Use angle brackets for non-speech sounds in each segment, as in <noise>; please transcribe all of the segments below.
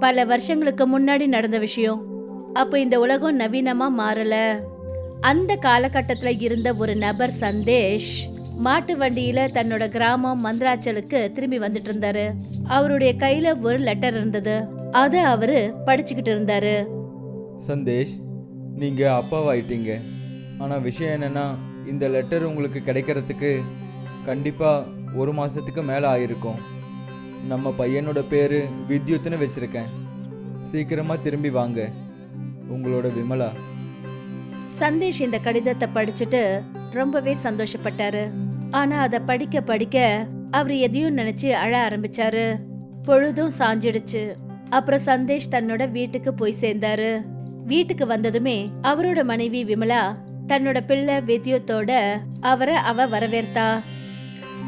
பல வருஷங்களுக்கு முன்னாடி நடந்த விஷயம். அப்போ இந்த உலகம் நவீனமா மாறல. அந்த காலகட்டத்தில் இருந்த ஒரு நபர் சந்தேஷ் மாட்டு வண்டியில தன்னோட கிராமம் மந்திராச்சலுக்கு திரும்பி வந்துட்டு இருந்தாரு. அவருடைய கையில ஒரு லெட்டர் இருந்தது. அதை அவரு படிச்சுக்கிட்டு இருந்தாரு. சந்தேஷ் நீங்கள் அப்பாவாயிட்டீங்க. ஆனால் விஷயம் என்னன்னா இந்த லெட்டர் உங்களுக்கு கிடைக்கிறதுக்கு கண்டிப்பாக ஒரு மாதத்துக்கு மேலே ஆயிருக்கும். நம்ம பையனோட பேர் வித்யுத்னு வச்சுருக்கேன். சீக்கிரமாக திரும்பி வாங்க. உங்களோட விமலா. சந்தேஷ் இந்த கடிதத்தை படிச்சுட்டு ரொம்பவே சந்தோஷப்பட்டாரு. ஆனா அத படிக்க படிக்க அவர் எதையும் நினைச்சு அழ ஆரம்பிச்சாரு. பொழுதும் சாஞ்சிடுச்சு. அப்புறம் சந்தேஷ் தன்னோட வீட்டுக்கு போய் சேர்ந்தாரு. வீட்டுக்கு வந்ததுமே அவரோட மனைவி விமலா தன்னோட பிள்ளை வித்யுத்தோட அவரை அவ வரவேற்தா.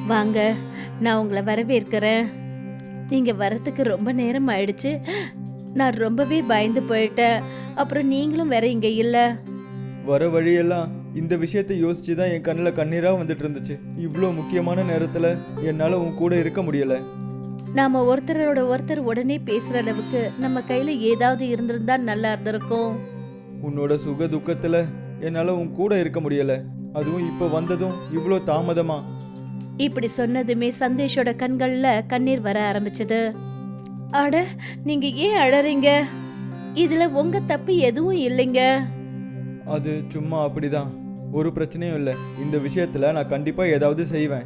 வாங்க நான் உங்களை வரவேற்கிறேன். நீங்க வரத்துக்கு ரொம்ப நேரம் ஆயிடுச்சு. நான் ரொம்பவே பயந்து போயிட்டேன். அப்புறம் நீங்களும் வேற இங்க இல்ல. வர வழியெல்லாம் இந்த விஷயத்தை யோசிச்சு தான் என் கண்ணில் கண்ணீராக வந்துட்டு இருந்துச்சு. இவ்வளோ முக்கியமான நேரத்தில் என்னால் உன் கூட இருக்க முடியலை. நாம ஒருத்தரோட ஒருத்தர் உடனே பேசுற அளவுக்கு நம்ம கையில ஏதாவது இருந்திருந்தா நல்லா இருந்திருக்கும். உன்னோட சுக துக்கத்தில் என்னால் உன் கூட இருக்க முடியலை. அதுவும் இப்போ வந்ததும் இவ்வளோ தாமதமா இப்படி சொன்னதுமே சந்தேஷோட கண்கள்ல கண்ணீர் வர ஆரம்பிச்சது. அட நீங்க ஏன் அழறீங்க? இதுல உங்க தப்பு எதுவும் இல்லைங்க. அது சும்மா அப்படிதான். ஒரு பிரச்சனையும் இல்லை. இந்த விஷயத்தில் நான் கண்டிப்பாக ஏதாவது செய்வேன்.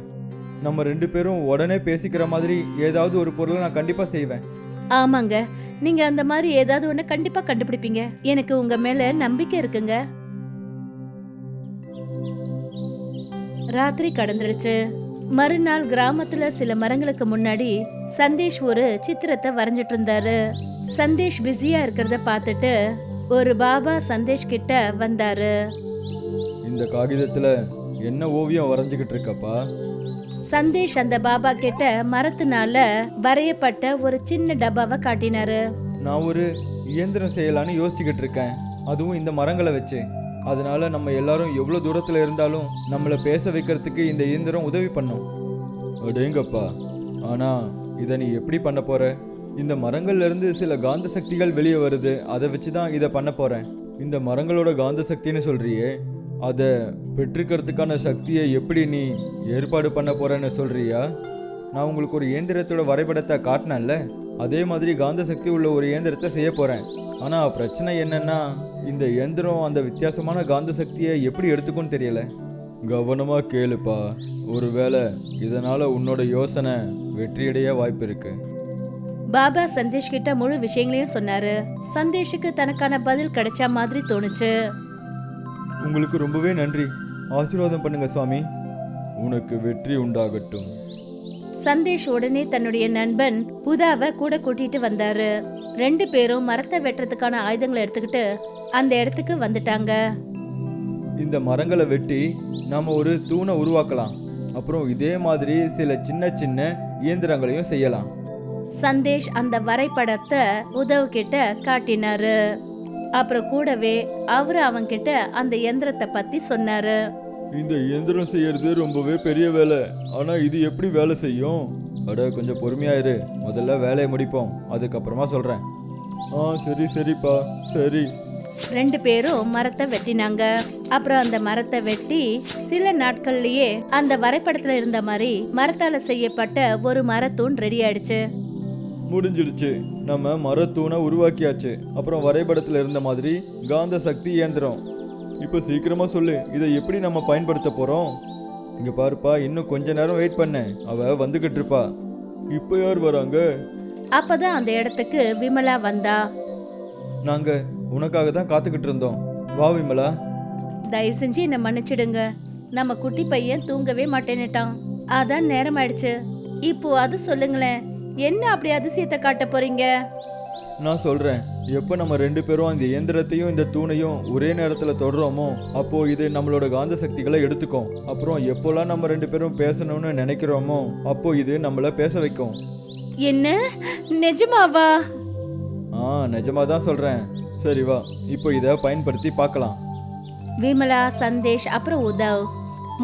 நம்ம ரெண்டு பேரும் உடனே பேசிக்கிற மாதிரி ஏதாவது ஒரு பொருளை நான் கண்டிப்பாக செய்வேன். ஆமாங்க. நீங்க அந்த மாதிரி ஏதாவது ஒண்ணு கண்டிப்பா கண்டுபிடிப்பீங்க. எனக்கு உங்க மேல நம்பிக்கை இருக்குங்க. ராத்திரி கடந்துடுச்சு மறுநாள் கிராமத்துல சில மரங்களுக்கு முன்னாடி சந்தேஷ் ஒரு சித்திரத்தை வரைஞ்சிட்டு இருந்தாரு. சந்தேஷ் பிஸியா இருக்கிறத பார்த்துட்டு ஒரு பாபா சந்தேஷ் கிட்ட வந்தாரு. இந்த காகிதத்தில் என்ன ஓவியம் வரைஞ்சிக்கிட்டு இருக்கப்பா? சந்தேஷ் அந்த பாபா கிட்ட மரத்தினால வரையப்பட்ட ஒரு சின்ன டப்பாவை காட்டினாரு. நான் ஒரு இயந்திரம் செய்யலான்னு யோசிச்சுக்கிட்டு இருக்கேன். அதுவும் இந்த மரங்களை வச்சு. அதனால நம்ம எல்லாரும் எவ்வளோ தூரத்தில் இருந்தாலும் நம்மளை பேச வைக்கிறதுக்கு இந்த இயந்திரம் உதவி பண்ணும். அடேங்கப்பா. ஆனால் இதை நீ எப்படி பண்ண போகிற இந்த மரங்கள்லேருந்து சில காந்த சக்திகள் வெளியே வருது. அதை வச்சு தான் இதை பண்ண போகிறேன் இந்த மரங்களோட காந்த சக்தின்னு சொல்கிறியே அதை பெற்றுக்கிறதுக்கான சக்தியை எப்படி நீ ஏற்பாடு பண்ண போகிறேன்னு சொல்கிறியா நான் உங்களுக்கு ஒரு இயந்திரத்தோட வரைபடத்தை காட்டினேன்ல. அதே மாதிரி காந்த சக்தி உள்ள ஒரு இயந்திரத்தை செய்ய போகிறேன் ஆனால் பிரச்சனை என்னென்னா இந்த இயந்திரம் அந்த வித்தியாசமான காந்த சக்தியை எப்படி எடுத்துக்கும்னு தெரியல. கவனமா கேளுப்பா. ஒருவேளை இதனால உன்னோட யோசனை வெற்றியடைய வாய்ப்பு இருக்கு பாபா சந்தேஷ் கிட்ட முழு விஷயங்களையும் சொன்னாரு. சந்தேஷுக்கு தனக்கான பதில் கிடைச்ச மாதிரி தோணுச்சு. உங்களுக்கு ரொம்பவே நன்றி. ஆசீர்வாதம் பண்ணுங்க சுவாமி. உனக்கு வெற்றி உண்டாகட்டும். சந்தேஷ் உடனே தன்னுடைய நண்பன் புதாவை கூட கூட்டிட்டு வந்தாரு. ரெண்டு பேரும் மரத்தை வெட்டுறதுக்கான ஆயுதங்களை எடுத்துக்கிட்டு அந்த இடத்துக்கு வந்துட்டாங்க. இந்த மரங்களை வெட்டி நாம ஒரு தூணை உருவாக்கலாம். அப்புறம் இதே மாதிரி சில சின்ன சின்ன இயந்திரங்களையும் செய்யலாம். சந்தேஷ் அந்த வரைபடத்தை உதவு கிட்ட காட்டினாரு. அப்புறம் கூடவே அவரு அவன்கிட்ட அந்த எந்திரத்தை பத்தி சொன்னாரு. இந்த இயந்திரம் செய்யறது ரொம்பவே பெரிய வேலை. ஆனா இது எப்படி வேலை செய்யும்? அட கொஞ்சம் பொறுமையா இரு. முதல்ல வேலையை முடிப்போம். அதுக்கப்புறமா சொல்றேன். ஆ சரி சரிப்பா. சரி. ரெண்டு பேரும் மரத்தை வெட்டினாங்க. அப்புறம் அந்த மரத்தை வெட்டி சில நாட்கள்லயே அந்த வரைபடத்துல இருந்த மாதிரி மரத்தால செய்யப்பட்ட ஒரு மரத்தூண் ரெடி ஆயிடுச்சு. முடிஞ்சிடுச்சு. நம்ம மரத்தூணை உருவாக்கியாச்சு. அப்புறம் வரைபடத்தில் இருந்த மாதிரி காந்த சக்தி இயந்திரம். இப்போ சீக்கிரமா சொல்லு இதை எப்படி நம்ம பயன்படுத்த போறோம்? இங்க பாருப்பா இன்னும் கொஞ்ச நேரம் வெயிட் பண்ண. அவ வந்துகிட்டு இருப்பா. இப்போ யார் வராங்க? அப்பதான் அந்த இடத்துக்கு விமலா வந்தா. நாங்க உனக்காக தான் காத்துக்கிட்டு இருந்தோம். வா விமலா. தயவு செஞ்சு என்ன மன்னிச்சிடுங்க. நம்ம குட்டி பையன் தூங்கவே மாட்டேன்னுட்டான். அதான் நேரம் ஆயிடுச்சு இப்போ அது சொல்லுங்களேன். என்ன அப்படி அதிசயத்தை காட்ட போறீங்க? நான் சொல்றேன். எப்போ நம்ம ரெண்டு பேரும் அந்த இயந்திரத்தையும் இந்த தூணையும் ஒரே நேரத்தில் தொடுறோமோ அப்போ இது நம்மளோட காந்த சக்திகளை எடுத்துக்கும். அப்புறம் எப்போல்லாம் நம்ம ரெண்டு பேரும் பேசணும்னு நினைக்கிறோமோ அப்போ இது நம்மள பேச வைக்கும். என்ன? நிஜமாவா? ஆ நிஜமா தான் சொல்றேன். சரி வா இப்போ இதை பயன்படுத்தி பார்க்கலாம். விமலா சந்தேஷ் அப்புறம் உதவ்.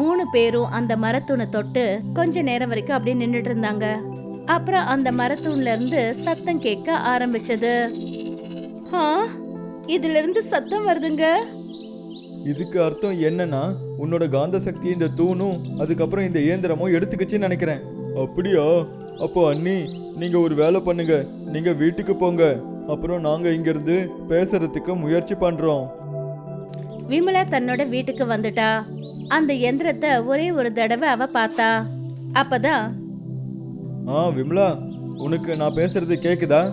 மூணு பேரும் அந்த மரத்தூணை தொட்டு கொஞ்ச நேரம் வரைக்கும் அப்படியே நின்றுட்டு இருந்தாங்க. அப்புறம் அந்த மரத்தூண்ல இருந்து சத்தம் கேட்க ஆரம்பிச்சது. ஆ இதுல இருந்து சத்தம் வருதுங்க. இதுக்கு அர்த்தம் என்னன்னா உன்னோட காந்த சக்தி இந்த தூணும் அதுக்கப்புறம் இந்த இயந்திரமும் எடுத்துக்கிச்சுன்னு நினைக்கிறேன். அப்படியா? அப்போ அண்ணி நீங்க ஒரு வேலை பண்ணுங்க. நீங்க வீட்டுக்கு போங்க. அப்புறம் நாங்க இங்க இருந்து பேசுறதுக்கு முயற்சி பண்றோம். விமலா தன்னோட வீட்டுக்கு வந்துட்டா. அந்த எந்திரத்தை ஒரே ஒரு தடவை அவ பார்த்தா. அப்பதான் ஆ விமலா உனக்கு நான் பேசுறது கேக்குதா? "ஆ,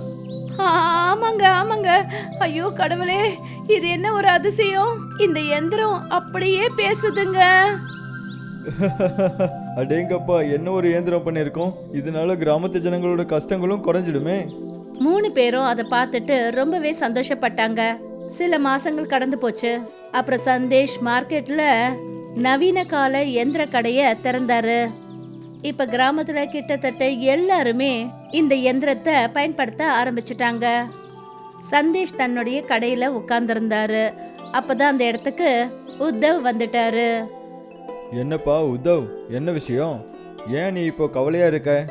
ஆமாங்க ஆமாங்க. ஐயோ கடவுளே இது என்ன ஒரு அதிசயம்? இந்த எந்திரம் அப்படியே பேசுதுங்க. <laughs> அடேங்கப்பா என்ன ஒரு இயந்திரம் பண்ணியிருக்கோம்? இதனால கிராமத்து ஜனங்களோட கஷ்டங்களும் குறைஞ்சிடுமே. மூணு பேரும் அதை பார்த்துட்டு ரொம்பவே சந்தோஷப்பட்டாங்க. சில மாசங்கள் கடந்து போச்சு. அப்புறம் சந்தேஷ் மார்க்கெட்ல நவீன கால எந்திர கடைய திறந்தாரு. இப்ப கிராமத்துல கிட்டத்தட்ட எல்லாருமே இந்த எந்திரத்தை பயன்படுத்த ஆரம்பிச்சிட்டாங்க. சந்தேஷ் தன்னுடைய கடையில உட்கார்ந்திருந்தாரு. அப்பதான் அந்த இடத்துக்கு உத்தவ் வந்துட்டாரு. என்னப்பா உத்தவ் என்ன விஷயம்? ஏன் நீ இப்போ கவலையா இருக்க?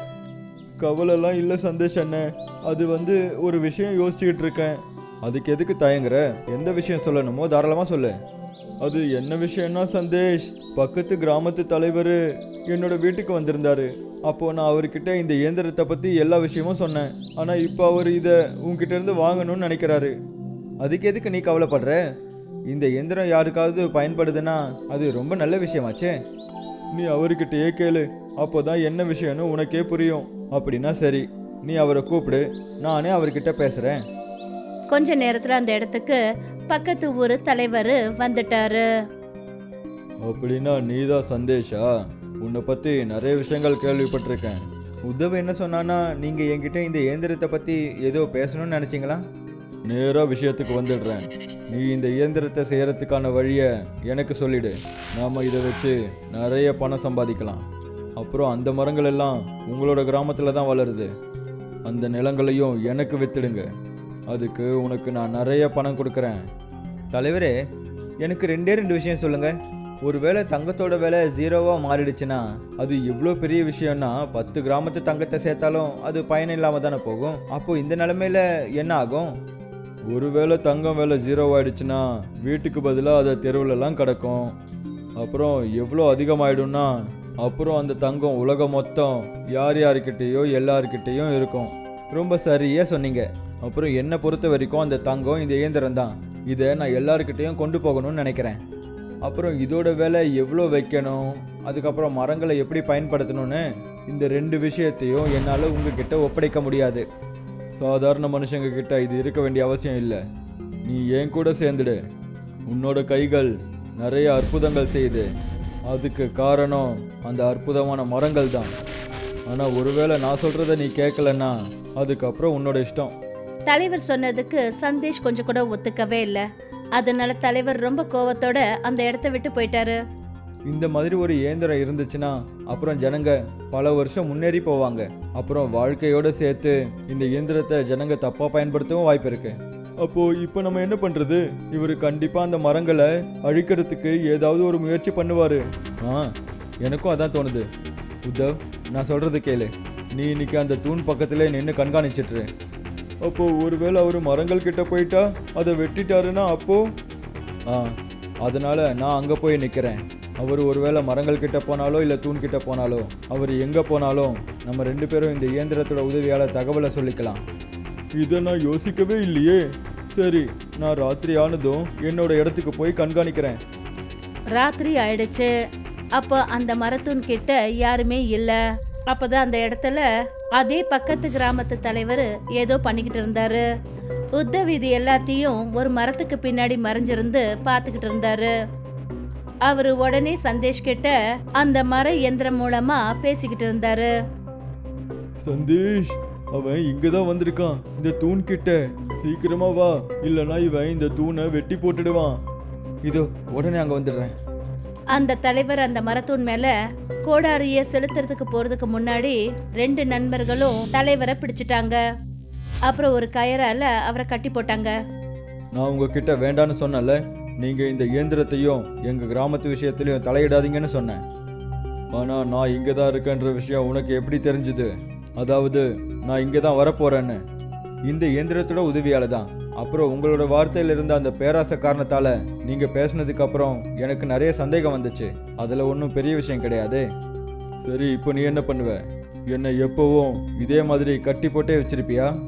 கவலைலாம் இல்லை சந்தேஷ் அண்ணன் அது வந்து ஒரு விஷயம் யோசிச்சுக்கிட்டு இருக்கேன். அதுக்கு எதுக்கு தயங்குற? எந்த விஷயம் சொல்லணுமோ தாராளமாக சொல்லு. அது என்ன விஷயம்னா சந்தேஷ்? பக்கத்து கிராமத்து தலைவர் என்னோட வீட்டுக்கு வந்திருந்தாரு. அப்போ நான் அவர்கிட்ட இந்த இயந்திரத்தை பற்றி எல்லா விஷயமும் சொன்னேன். ஆனால் இப்போ அவர் இதை உங்ககிட்டேருந்து வாங்கணும்னு நினைக்கிறாரு. அதுக்கு எதுக்கு நீ கவலைப்படுற? இந்த இயந்திரம் யாருக்காவது பயன்படுதுன்னா அது ரொம்ப நல்ல விஷயமாச்சே. நீ அவர்கிட்டயே கேளு. அப்போ தான் என்ன விஷயம்னு உனக்கே புரியும். அப்படின்னா சரி நீ அவரை கூப்பிடு. நானே அவர்கிட்ட பேசுகிறேன் கொஞ்ச நேரத்தில் அந்த இடத்துக்கு பக்கத்து ஊர் தலைவர் வந்துட்டாரு. அப்படின்னா நீதான் சந்தேஷா? உன்னை பற்றி நிறைய விஷயங்கள் கேள்விப்பட்டிருக்கேன். உத்தவ் என்ன சொன்னான்னா நீங்கள் என்கிட்ட இந்த இயந்திரத்தை பற்றி ஏதோ பேசணும்னு நினச்சிங்களா? நேராக விஷயத்துக்கு வந்துடுறேன். நீ இந்த இயந்திரத்தை செய்கிறதுக்கான வழியை எனக்கு சொல்லிடு. நாம் இதை வச்சு நிறைய பணம் சம்பாதிக்கலாம். அப்புறம் அந்த மரங்கள் எல்லாம் உங்களோட கிராமத்தில் தான் வளருது. அந்த நிலங்களையும் எனக்கு வித்துடுங்க. அதுக்கு உனக்கு நான் நிறைய பணம் கொடுக்குறேன். தலைவரே எனக்கு ரெண்டே ரெண்டு விஷயம் சொல்லுங்கள் ஒருவேளை தங்கத்தோட விலை ஜீரோவாக மாறிடுச்சுன்னா அது எவ்வளோ பெரிய விஷயம்னா பத்து கிராமத்து தங்கத்தை சேர்த்தாலும் அது பயன் இல்லாமல் தானே போகும். அப்போ இந்த நிலமையில என்ன ஆகும்? ஒருவேளை தங்கம் விலை ஜீரோ ஆயிடுச்சுன்னா வீட்டுக்கு பதிலாக அதை தெருவுலலாம் கிடக்கும். அப்புறம் எவ்வளோ அதிகமாயிடும்னா அப்புறம் அந்த தங்கம் உலகம் மொத்தம் யார் யாருக்கிட்டேயோ எல்லாருக்கிட்டேயும் இருக்கும். ரொம்ப சரியாக சொன்னீங்க. அப்புறம் என்னை பொறுத்த வரைக்கும் அந்த தங்கம் இந்த இயந்திரம் தான் இதை நான் எல்லாருக்கிட்டேயும் கொண்டு போகணும்னு நினைக்கிறேன். அப்புறம் இதோட விலை எவ்வளோ வைக்கணும்? அதுக்கப்புறம் மரங்களை எப்படி பயன்படுத்தணும்னு இந்த ரெண்டு விஷயத்தையும் என்னால் உங்ககிட்ட ஒப்படைக்க முடியாது. சாதாரண மனுஷங்க கிட்ட இது இருக்க வேண்டிய அவசியம் இல்லை. நீ என் கூட சேர்ந்துடு. உன்னோட கைகள் நிறைய அற்புதங்கள் செய்யுது. அதுக்கு காரணம் அந்த அற்புதமான மரங்கள் தான். ஆனால் ஒருவேளை நான் சொல்கிறத நீ கேட்கலன்னா அதுக்கப்புறம் உன்னோட இஷ்டம். தலைவர் சொன்னதுக்கு சந்தேஷ் கொஞ்சம் கூட ஒத்துக்கவே இல்லை. அதனால தலைவர் ரொம்ப கோவத்தோட அந்த இடத்த விட்டு போயிட்டாரு. இந்த மாதிரி ஒரு இயந்திரம் இருந்துச்சுன்னா அப்புறம் ஜனங்க பல வருஷம் முன்னேறி போவாங்க. அப்புறம் வாழ்க்கையோட சேர்த்து இந்த இயந்திரத்தை ஜனங்க தப்பா பயன்படுத்தவும் வாய்ப்பு இருக்கு. அப்போ இப்போ நம்ம என்ன பண்றது? இவர் கண்டிப்பா அந்த மரங்களை அழிக்கிறதுக்கு ஏதாவது ஒரு முயற்சி பண்ணுவாரு. ஆ எனக்கும் அதான் தோணுது. உத்தவ் நான் சொல்றது கேளு. நீ இன்னைக்கு அந்த தூண் பக்கத்துல நின்று கண்காணிச்சிட்டுரு அப்போ ஒருவேளை அவர் மரங்கள் கிட்ட போயிட்டா? அதை வெட்டிட்டாருன்னா அப்போ? ஆ அதனால நான் அங்கே போய் நிற்கிறேன் அவர் ஒருவேளை மரங்கள் கிட்ட போனாலோ இல்லை தூண் கிட்ட போனாலோ அவர் எங்கே போனாலும் நம்ம ரெண்டு பேரும் இந்த இயந்திரத்தோட உதவியால் தகவலை சொல்லிக்கலாம். இதை நான் யோசிக்கவே இல்லையே. சரி நான் ராத்திரி ஆனதும் என்னோட இடத்துக்கு போய் கண்காணிக்கிறேன். ராத்திரி ஆயிடுச்சு. அப்போ அந்த மரத்தூண் கிட்ட யாருமே இல்லை. அப்போதான் அந்த இடத்துல அதே பக்கத்து கிராமத்து தலைவர் ஏதோ பண்ணிக்கிட்டு இருந்தாரு. உத்தவ் இது எல்லாத்தையும் ஒரு மரத்துக்கு பின்னாடி மறைஞ்சிருந்து பார்த்துக்கிட்டு இருந்தாரு. அவர் உடனே சந்தேஷ் கிட்ட அந்த மர இயந்திரம் மூலமா பேசிக்கிட்டு இருந்தாரு. சந்தேஷ் அவன் இங்கே தான் வந்திருக்கான். இந்த தூண் கிட்ட. சீக்கிரமா வா. இல்லைன்னா இவன் இந்த தூணை வெட்டி போட்டுடுவான். இதோ உடனே அங்கே வந்துடுறேன். அந்த தலைவர் அந்த மரத்தூண் மேல கோடாரிய செலுத்துறதுக்கு போறதுக்கு முன்னாடி ரெண்டு நண்பர்களும் தலைவரை பிடிச்சிட்டாங்க. அப்புறம் ஒரு கயரால அவரை கட்டி போட்டாங்க. நான் உங்ககிட்ட வேண்டான்னு சொன்னல நீங்க இந்த இயந்திரத்தையும் எங்க கிராமத்து விஷயத்திலையும் தலையிடாதீங்கன்னு சொன்னேன். ஆனா நான் இங்க தான் இருக்கேன்ற விஷயம் உனக்கு எப்படி தெரிஞ்சுது? அதாவது நான் இங்கே தான் வரப்போறேன்னு. இந்த இயந்திரத்தோட உதவியால தான். அப்புறம் உங்களோட வார்த்தையில இருந்த அந்த பேராசை காரணத்தால நீங்க பேசினதுக்கு அப்புறம் எனக்கு நிறைய சந்தேகம் வந்துச்சு. அதுல ஒன்றும் பெரிய விஷயம் கிடையாது. சரி இப்போ நீ என்ன பண்ணுவ? என்னை எப்போவும் இதே மாதிரி கட்டி போட்டே வச்சிருப்பியா?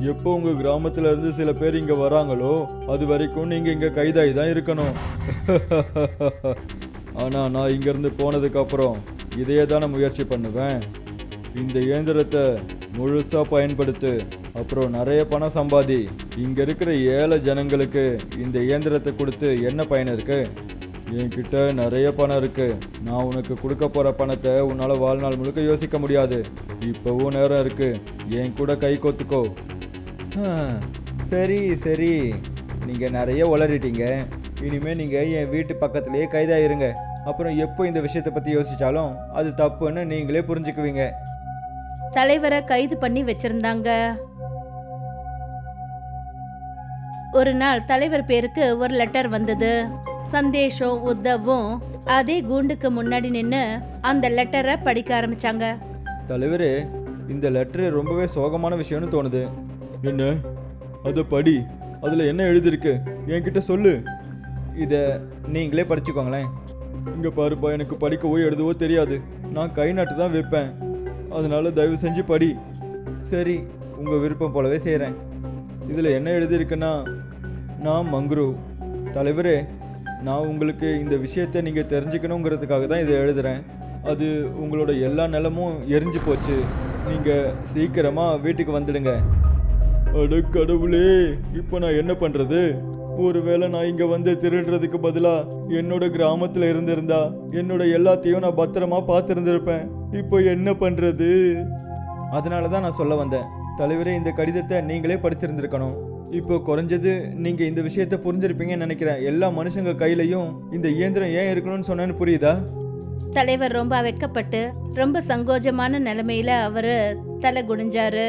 எப்போ உங்க கிராமத்துல இருந்து சில பேர் இங்க வராங்களோ அது வரைக்கும் நீங்க இங்க கைதாகி தான் இருக்கணும். <laughs> ஆனா நான் இங்கேருந்து போனதுக்கப்புறம் போனதுக்கு அப்புறம் இதையே தானே முயற்சி பண்ணுவேன். இந்த இயந்திரத்தை முழுசா பயன்படுத்து அப்புறம் நிறைய பணம் சம்பாதி. இங்க இருக்கிற ஏழை ஜனங்களுக்கு இந்த இயந்திரத்தை கொடுத்து என்ன பயன் இருக்கு? என்கிட்ட நிறைய பணம் இருக்கு. நான் உனக்கு கொடுக்க போற பணத்தை உன்னால வாழ்நாள் முழுக்க யோசிக்க முடியாது. இப்போவும் நேரம் இருக்கு. என் கூட கை கோத்துக்கோ. சரி சரி. நீங்க நிறைய உளறிட்டீங்க. இனிமே நீங்க என் வீட்டு பக்கத்திலேயே கைதாயிருங்க. அப்புறம் எப்போ இந்த விஷயத்தை பத்தி யோசிச்சாலும் அது தப்புன்னு நீங்களே புரிஞ்சுக்குவீங்க. தலைவரை கைது பண்ணி வச்சிருந்தாங்க. ஒரு நாள் தலைவர் பேருக்கு ஒரு லெட்டர் வந்தது. சந்தேஷம் உத்தவும் அதே கூண்டுக்கு முன்னாடி நின்னு அந்த லெட்டரை படிக்க ஆரம்பிச்சாங்க. தலைவரே இந்த லெட்டர் ரொம்பவே சோகமான விஷயம்னு தோணுது. என்ன? அதை படி. அதில் என்ன எழுதியிருக்கு? என்கிட்ட சொல்லு. இதை நீங்களே படிச்சுக்கோங்களேன். இங்கே பாருப்பா எனக்கு படிக்கவோ எழுதவோ தெரியாது. நான் கை நாட்டு தான் வைப்பேன். அதனால தயவு செஞ்சு படி. சரி உங்கள் விருப்பம் போலவே செய்கிறேன் இதில் என்ன எழுதியிருக்குன்னா நான் மங்க்ரு. தலைவரே நான் உங்களுக்கு இந்த விஷயத்தை நீங்கள் தெரிஞ்சுக்கணுங்கிறதுக்காக தான் இதை எழுதுகிறேன் அது உங்களோட எல்லா நிலமும் எரிஞ்சு போச்சு. நீங்கள் சீக்கிரமாக வீட்டுக்கு வந்துடுங்க. அட கடவுளே இப்போ நான் என்ன பண்ணுறது? ஒருவேளை நான் இங்கே வந்து திருடுறதுக்கு பதிலாக என்னோட கிராமத்தில் இருந்திருந்தா என்னோட எல்லாத்தையும் நான் பத்திரமா பார்த்துருந்துருப்பேன். இப்போ என்ன பண்ணுறது? அதனால தான் நான் சொல்ல வந்தேன். தலைவரே இந்த கடிதத்தை நீங்களே படிச்சிருந்திருக்கணும். இப்போ குறைஞ்சது நீங்க இந்த விஷயத்தை புரிஞ்சிருப்பீங்கன்னு நினைக்கிறேன். எல்லா மனுஷங்க கையிலையும் இந்த இயந்திரம் ஏன் இருக்கணும்னு சொன்னேன்னு புரியுதா? தலைவர் ரொம்ப வெக்கப்பட்டு ரொம்ப சங்கோஜமான நிலைமையில அவரு தலை குனிஞ்சாரு.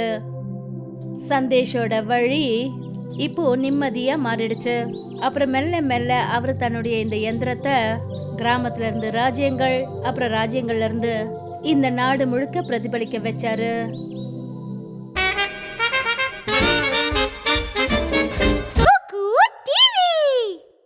சந்தேஷோட வழி இப்போ நிம்மதியா மாறிடுச்சு. அப்புறம் மெல்ல மெல்ல அவர் தன்னுடைய இந்த இயந்திரத்தை கிராமத்துல இருந்து ராஜ்யங்கள் அப்புறம் ராஜ்யங்கள்ல இருந்து இந்த நாடு முழுக்க பிரதிபலிக்க வச்சாரு.